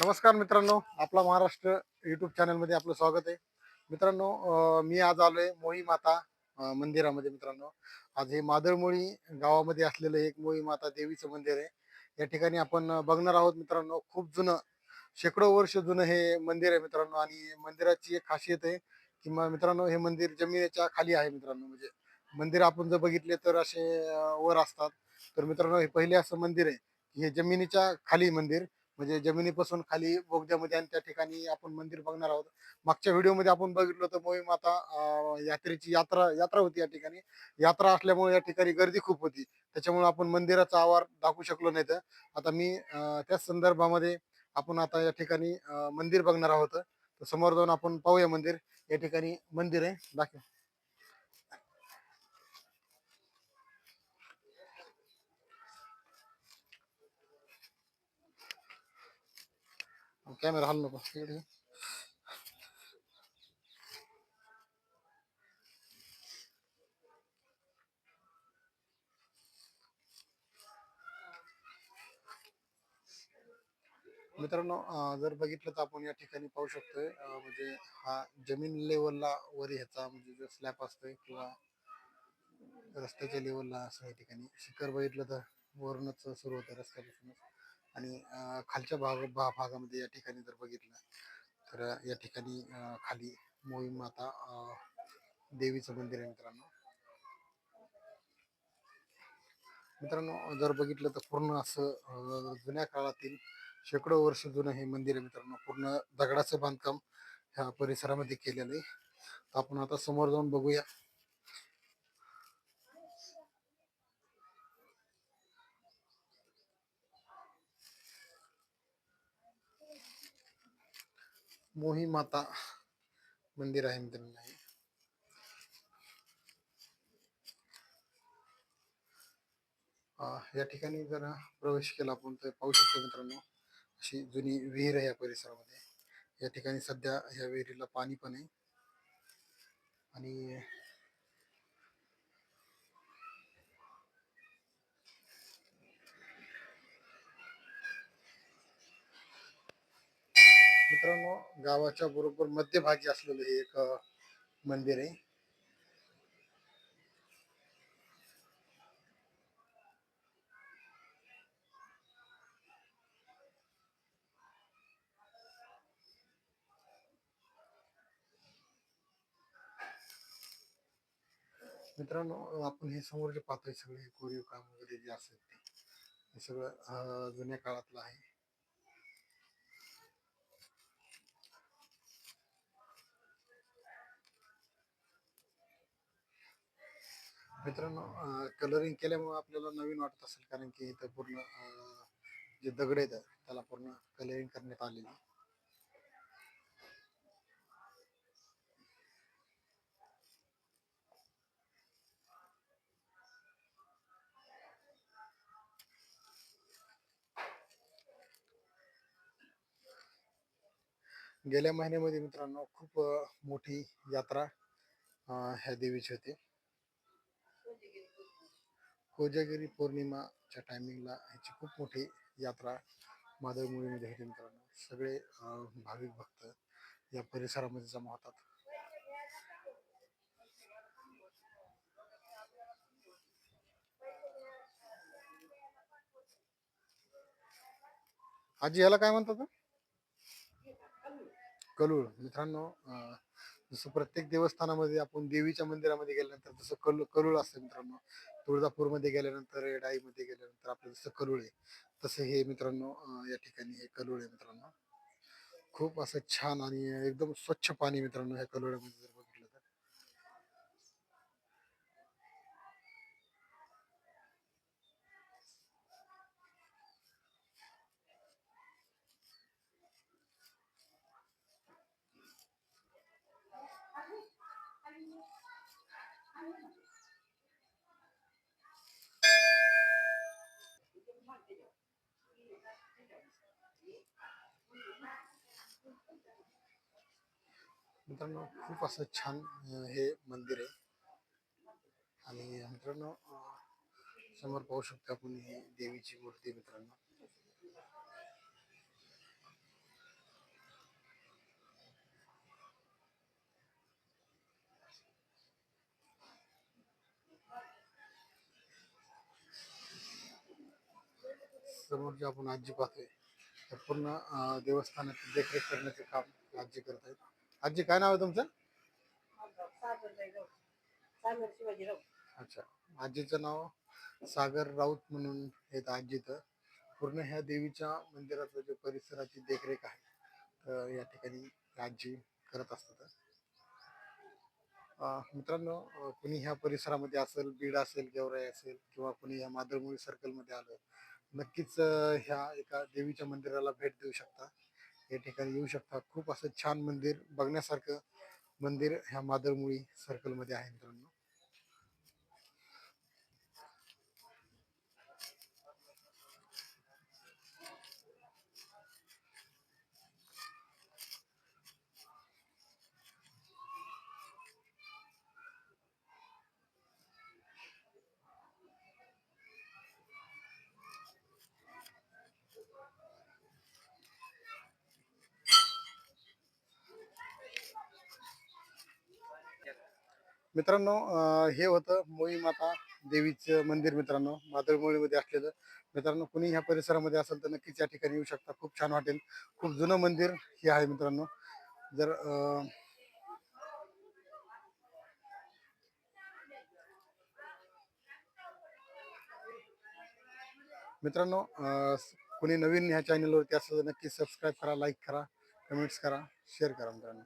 नमस्कार मित्रांनो आपला महाराष्ट्र युट्यूब चॅनलमध्ये आपलं स्वागत आहे. मित्रांनो मी आज आलो मोही माता मंदिरामध्ये मित्रांनो. आज हे मादळमोळी गावामध्ये असलेलं एक मोही माता देवीचं मंदिर आहे. या ठिकाणी आपण बघणार आहोत मित्रांनो खूप जुनं शेकडो वर्ष जुनं हे मंदिर आहे मित्रांनो. आणि मंदिराची एक खासियत आहे की मित्रांनो हे मंदिर जमिनीच्या खाली आहे मित्रांनो. म्हणजे मंदिर आपण जर बघितले तर असे वर असतात. तर मित्रांनो हे पहिले असं मंदिर आहे हे जमिनीच्या खाली मंदिर. म्हणजे जमिनीपासून खाली बोगद्यामध्ये आणि त्या ठिकाणी आपण मंदिर बघणार आहोत. मागच्या व्हिडिओमध्ये आपण बघितलं होतं मोही माता यात्रेची यात्रा यात्रा होती या ठिकाणी. यात्रा असल्यामुळे या ठिकाणी गर्दी खूप होती. त्याच्यामुळे आपण मंदिराचा आवार दाखवू शकलो नाही तर. आता मी त्याच संदर्भामध्ये आपण आता या ठिकाणी मंदिर बघणार आहोत. तर समोर जाऊन आपण पाहूया मंदिर. या ठिकाणी मंदिर आहे. दाखव. कॅमेरा हल नको मित्रांनो जर बघितलं तर आपण या ठिकाणी पाहू शकतोय म्हणजे हा जमीन लेवलला वर ह्याचा म्हणजे जो स्लॅब असतोय किंवा रस्त्याच्या लेवलला असं या ठिकाणी. शिखर बघितलं तर वरूनच सुरू होतं रस्त्यापासूनच. आणि खालच्या भाग भा- भागामध्ये या ठिकाणी जर बघितलं तर या ठिकाणी खाली मोही माता देवीचं मंदिर आहे मित्रांनो. मित्रांनो जर बघितलं तर पूर्ण असं जुन्या काळातील शेकडो वर्ष जुनं हे मंदिर आहे मित्रांनो. पूर्ण दगडाचं बांधकाम ह्या परिसरामध्ये केलेलं आहे. तर आपण आता समोर जाऊन बघूया. मोही माता मंदिर आहे मित्रांनो. या ठिकाणी जर प्रवेश केला आपण तर पाहू शकतो मित्रांनो अशी जुनी विहीर आहे या परिसरामध्ये. या ठिकाणी सध्या या विहिरीला पाणी पण आहे. आणि मित्रांनो गावाच्या बरोबर मध्यभागी असलेलं हे एक मंदिर आहे. मित्रांनो आपण हे समोर जे पाहतोय सगळे कोरीव काम वगैरे जे असेल ते हे सगळं जुन्या काळातलं आहे. मित्रांनो कलरिंग केल्यामुळे आपल्याला नवीन वाटत कारण की इथं पूर्ण जे दगड आहेत पूर्ण कलरिंग करण्यात आलेली आहे. गेल्या महिन्यामध्ये मित्रांनो खूप यात्रा अं, ह्या देवीची होती कोजागिरी पौर्णिमाच्या टायमिंगला ह्याची खूप मोठी यात्रा माधवमुळीमध्ये होती मित्रांनो. सगळे भाविक भक्त या परिसरामध्ये जमा होतात. आजी याला काय म्हणतात? कलूळ. मित्रांनो जसं प्रत्येक देवस्थानामध्ये आपण देवीच्या मंदिरामध्ये गेल्यानंतर जसं कल कलुळ असतं मित्रांनो. तुळजापूरमध्ये गेल्यानंतर डाईमध्ये गेल्यानंतर आपलं जसं कलूळ आहे तसं हे मित्रांनो या ठिकाणी हे कलूळ आहे मित्रांनो. खूप असं छान आणि एकदम स्वच्छ पाणी मित्रांनो ह्या कलोळ्यामध्ये मित्रांनो खूप असं छान हे मंदिर आहे. आणि मित्रांनो समोर पाहू शकतो आपण ही देवीची मूर्ती मित्रांनो. समोर जे आपण आजी पाहतोय पूर्ण देवस्थानाची देखरेख करण्याचे काम आजी करत आहेत आजी काय नाव आहे तुमचं? अच्छा आजीचं नाव सागर राऊत म्हणून आहेत आजीचं पूर्ण ह्या देवीच्या मंदिराचं जे परिसराची देखरेख आहे तर या ठिकाणी आजी करत असतात. मित्रांनो कुणी ह्या परिसरामध्ये असेल बीड असेल गेवराई असेल किंवा कुणी या मादळमुळी सर्कलमध्ये आलं नक्कीच ह्या एका देवीच्या मंदिराला भेट देऊ शकता. या ठिकाणी येऊ शकता. खूप असं छान मंदिर बघण्यासारखं मंदिर ह्या मादळमुळी सर्कलमध्ये आहे मित्रांनो. मित्रांनो हे होतं मोई माता देवीचं मंदिर मित्रांनो मादळमोळीमध्ये असलेलं. मित्रांनो कुणी ह्या परिसरामध्ये असेल तर नक्कीच या ठिकाणी येऊ शकता. खूप छान वाटेल. खूप जुनं मंदिर हे आहे मित्रांनो. जर मित्रांनो कुणी नवीन ह्या चॅनलवरती असेल तर नक्की सबस्क्राईब करा लाईक करा कमेंट्स करा शेअर करा मित्रांनो.